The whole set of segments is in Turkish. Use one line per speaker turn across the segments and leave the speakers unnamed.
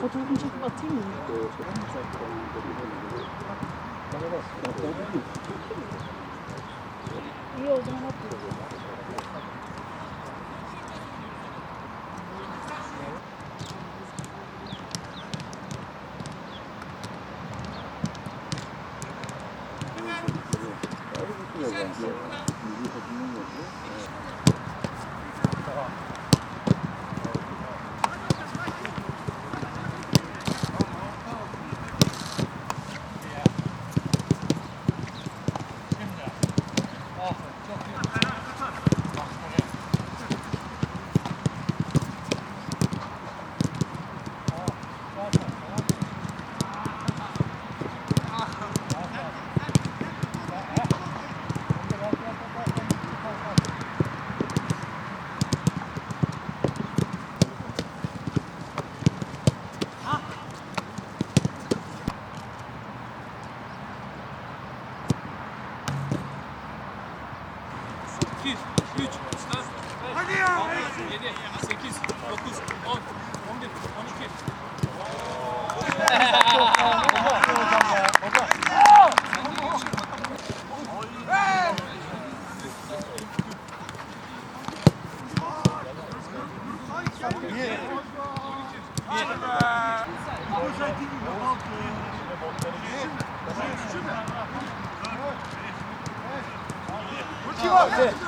Fotoğrafını çekip atayım mı? İyi o zaman atayım. Müziği takımdan yapıyor. Tamam. 3, 4, 5, 6, 7, 8, 9, 10, 11, 12. Kim var?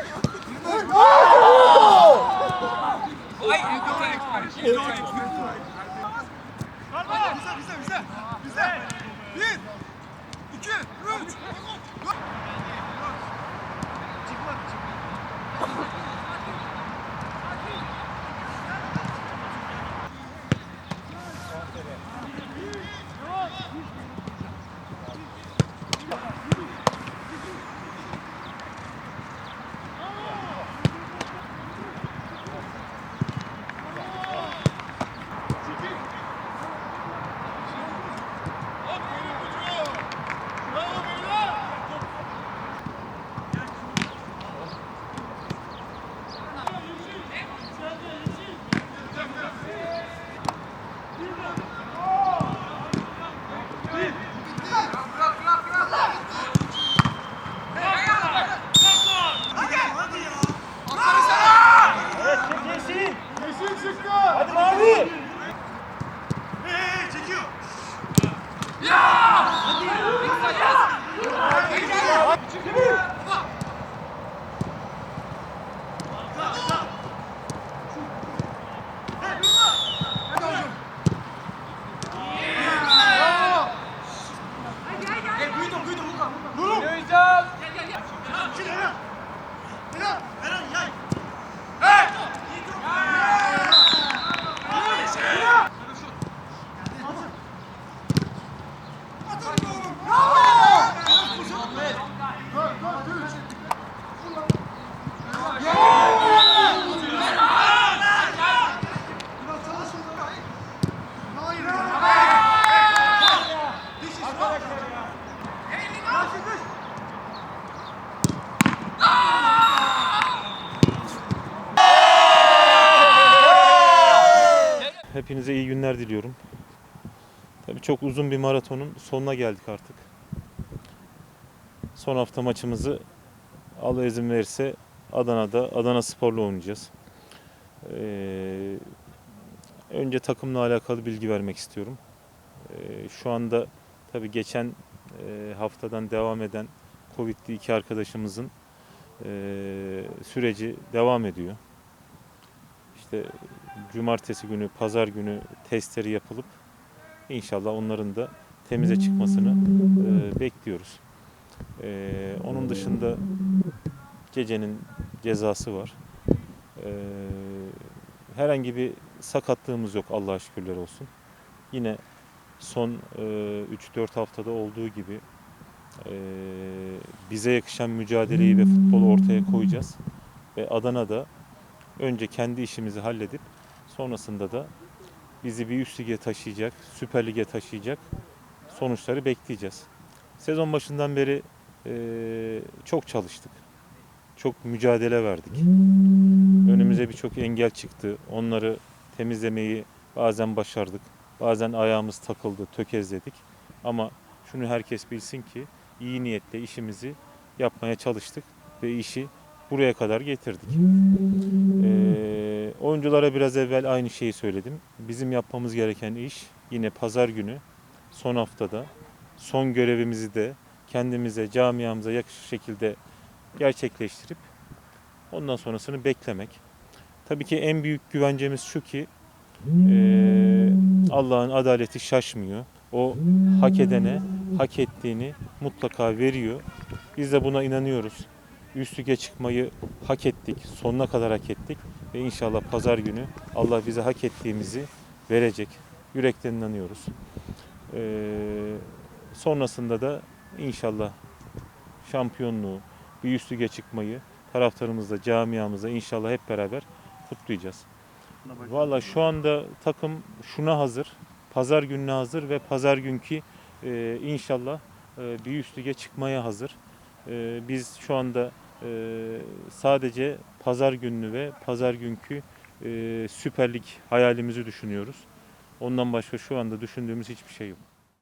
Hepinize iyi günler diliyorum. Tabii çok uzun bir maratonun sonuna geldik artık. Son hafta maçımızı Allah izin verirse Adana'da Adana Spor'la oynayacağız. Ee, önce takımla alakalı bilgi vermek istiyorum. Ee, şu anda tabii geçen e, haftadan devam eden Covid'li iki arkadaşımızın e, süreci devam ediyor. İşte cumartesi günü, pazar günü testleri yapılıp inşallah onların da temize çıkmasını e, bekliyoruz. E, onun dışında gecenin cezası var. E, herhangi bir sakatlığımız yok Allah'a şükürler olsun. Yine son e, 3-4 haftada olduğu gibi e, bize yakışan mücadeleyi ve futbolu ortaya koyacağız. Ve Adana'da önce kendi işimizi halledip sonrasında da bizi bir üst lige taşıyacak, Süper Lig'e taşıyacak sonuçları bekleyeceğiz. Sezon başından beri eee, çok çalıştık. Çok mücadele verdik. Önümüze birçok engel çıktı. Onları temizlemeyi bazen başardık. Bazen ayağımız takıldı, tökezledik. Ama şunu herkes bilsin ki iyi niyetle işimizi yapmaya çalıştık ve işi buraya kadar getirdik. Ee, oyunculara biraz evvel aynı şeyi söyledim. Bizim yapmamız gereken iş yine pazar günü son haftada son görevimizi de kendimize, camiamıza yakışır şekilde gerçekleştirip ondan sonrasını beklemek. Tabii ki en büyük güvencemiz şu ki eee, Allah'ın adaleti şaşmıyor. O hak edene hak ettiğini mutlaka veriyor. Biz de buna inanıyoruz. Üst lige çıkmayı hak ettik. Sonuna kadar hak ettik. Ve inşallah pazar günü Allah bize hak ettiğimizi verecek. Yürekten inanıyoruz. Eee, sonrasında da inşallah şampiyonluğu, bir üst lige çıkmayı taraftarımızla, camiamızla inşallah hep beraber kutlayacağız. Valla şu anda takım şuna hazır. Pazar gününe hazır ve pazar günkü e, inşallah e, bir üst çıkmaya hazır. E, biz şu anda e, sadece pazar gününü ve pazar günkü e, Süper hayalimizi düşünüyoruz. Ondan başka şu anda düşündüğümüz hiçbir şey yok.